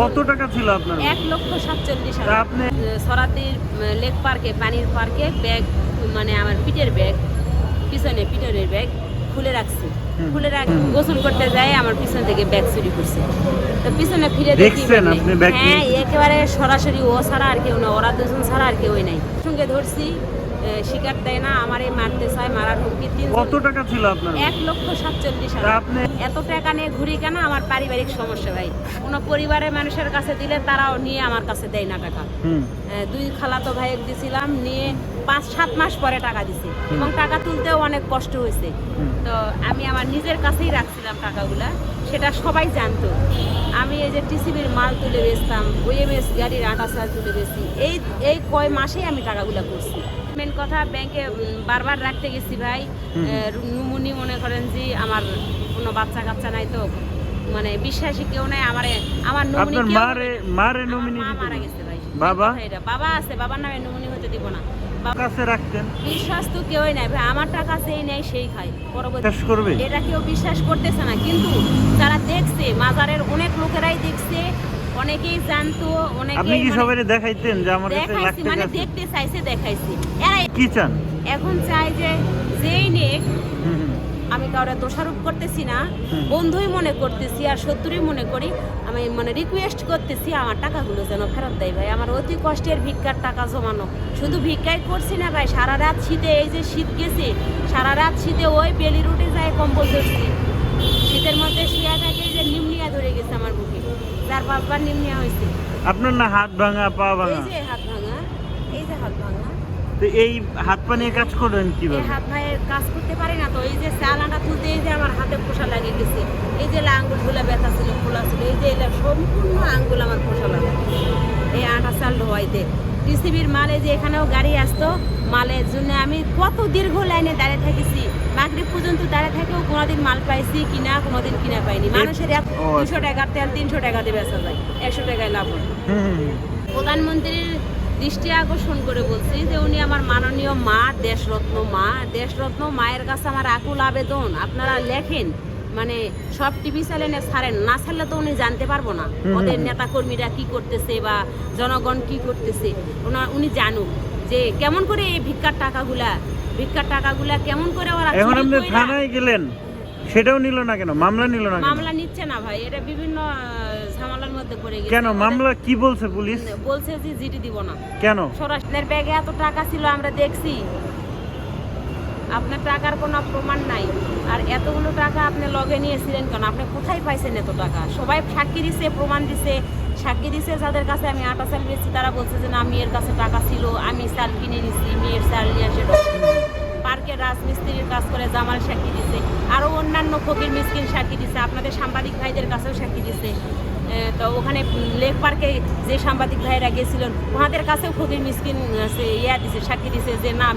কত টাকা ছিল আপনার এক লক্ষ সাতচল্লিশ আপনি সরাতির লেক পার্কে পানির পার্কে ব্যাগ মানে আমার পিঠের ব্যাগ পিছনে পিঠের ব্যাগ খুলে রাখছি। খুলে রাখ গোসল করতে যাই আমার পিছন থেকে ব্যাগ চুরি করছে। তো পিছনে ফিরে দেখি মানে- আপনি ব্যাগ হ্যাঁ একেবারে সরাসরি ও ছাড়া আর কেউ না ওরা দুজন ছাড়া আর কেউই নাই। সঙ্গে ধরছি শিকার দেয় না আমারে মারতে চায় মারার হুমকি তিন কত টাকা ছিল আপনার? এক লক্ষ সাতচল্লিশ আপনি এত টাকা নিয়ে ঘুরি কেন? আমার পারিবারিক সমস্যা ভাই। কোনো পরিবারের মানুষের কাছে দিলে তারাও নিয়ে আমার কাছে দেয় না টাকা। দুই খালাতো ভাইয়ের দিছিলাম নিয়ে পাঁচ সাত মাস পরে টাকা দিছি। এবং টাকা তুলতেও অনেক কষ্ট হয়েছে। তো আমি আমার নিজের কাছেই রাখছিলাম টাকাগুলা সেটা সবাই জানতো। আমি এই যে টিসিবির মাল তুলে বেচতাম ওএমএস গাড়ির আটা চাল তুলে বেচি এই এই কয় মাসেই আমি টাকাগুলা করছি। মেন কথা ব্যাংকে বারবার রাখতে গেছি ভাই। নুমুনি মনে করেন যে আমার কোনো বাচ্চা কাচ্চা নাই তো মানে বিশ্বাসী কেউ নাই আমার আমার নুমুনি মারে গেছে ভাই। বাবা? বাবা আছে বাবার নামে নমিনি হতে দিব না। কাছে রাখতেন। বিশ্বাস তো কেউই নাই ভাই আমার টাকা সেই নেই সেই খায় পরবর্তী বিশ্বাস করবে? এটা কেউ বিশ্বাস করতেছে না কিন্তু যারা দেখছে মাজারের অনেক লোকেরাই দেখছে অনেকেই জানতো আপনি অনেকেই কি মানে দেখাইতেন যে আমার কাছে লাখ টাকা মানে দেখতে চাইছে দেখাইছি। কি চান? এখন চাই যে যেই নেক। আমি কাউরে দোষারোপ করতেছি না বন্ধুই মনে করতেছি আর শত্রুই মনে করি আমি মানে রিকোয়েস্ট করতেছি আমার টাকাগুলো যেন ফেরত দেয় ভাই। আমার অতি কষ্টের ভিক্ষার টাকা জমানো। শুধু ভিক্ষাই করছি না ভাই সারা রাত শীতে এই যে শীত গেছে সারা রাত শীতে ওই বেলি রুটে যায় কম্বল ধরছি। শীতের মধ্যে শুয়ে থাকে যে নিমনিয়া ধরে গেছে আমার বুকে। চার পাঁচবার নিমনিয়া হয়েছে। আপনার না হাত ভাঙা পা ভাঙা? এই যে হাত ভাঙা এই যে হাত ভাঙা। তো এই হাত পা নিয়ে কাজ করেন এই কীভাবে? হাত কাজ করতে পারি না তো। এই যে চালাটা তুলতে এই যে আমার হাতে পোষা লাগে গেছে। এই যে আঙ্গুলগুলো ব্যথা ছিল খোলা ছিল এই যে এলা সম্পূর্ণ আঙ্গুল আমার পোষা লাগে এই আটা চাল ধোয়াইতে। টিসিবির মালে যে এখানেও গাড়ি আসতো মালের জন্য আমি কত দীর্ঘ লাইনে দাঁড়িয়ে থেকেছি। মাগরিব পর্যন্ত দাঁড়িয়ে থেকেও কোনোদিন মাল পাইছি কিনা কোনোদিন কিনা পাইনি। মানুষের এক দুশো টাকার তেল তিনশো টাকা দিয়ে বেচা যায় একশো টাকায় লাভ হয়। প্রধানমন্ত্রীর দৃষ্টি আকর্ষণ করে বলছি যে উনি আমার মাননীয় মা দেশরত্ন মা। দেশরত্ন মায়ের কাছে আমার আকুল আবেদন। আপনারা লেখেন মানে সব টিভি চ্যানেলে ছাড়েন না ছাড়লে তো উনি জানতে পারব না। ওদের। নেতা কর্মীরা কি করতেছে বা জনগণ কি করতেছে? ওনার উনি জানুক যে কেমন করে এই ভিক্ষার টাকাগুলা ভিক্ষার টাকাগুলা কেমন করে ওরা এখন আপনি থানায় গেলেন। সেটাও নিল না কেন? মামলা নিল না মামলা নিচ্ছে না ভাই এটা বিভিন্ন ঝামেলার মধ্যে পড়ে গেছে। কেন? মামলা কি বলছে পুলিশ? বলছে যে জিডি দিব না। কেন? সরাসরি ব্যাগে এত টাকা ছিল আমরা দেখছি। আপনার টাকার কোনো প্রমাণ নাই। আর এতগুলো টাকা আপনি লগে নিয়েছিলেন কেন? আপনি কোথায় পাইছেন এত টাকা? সবাই সাক্ষী দিছে প্রমাণ দিছে। সাক্ষী দিছে যাদের কাছে আমি আটা চাল বেচছি তারা বলছে যে না মেয়ের কাছে টাকা ছিল আমি চাল কিনে নিছি মেয়ের চাল নিয়ে আসে পার্কে রাজমিস্ত্রির কাজ করে জামাল সাক্ষী দিছে। আরও অন্যান্য ফকির মিসকিন সাক্ষী দিছে। আপনাদের সাংবাদিক ভাইদের কাছেও সাক্ষী দিছে। তো ওখানে লেক পার্কে যে সাংবাদিক ভাইরা গেছিলেন, ওনাদের কাছেও ফকির মিসকিন ইয়া দিছে, সাক্ষী দিছে যে, না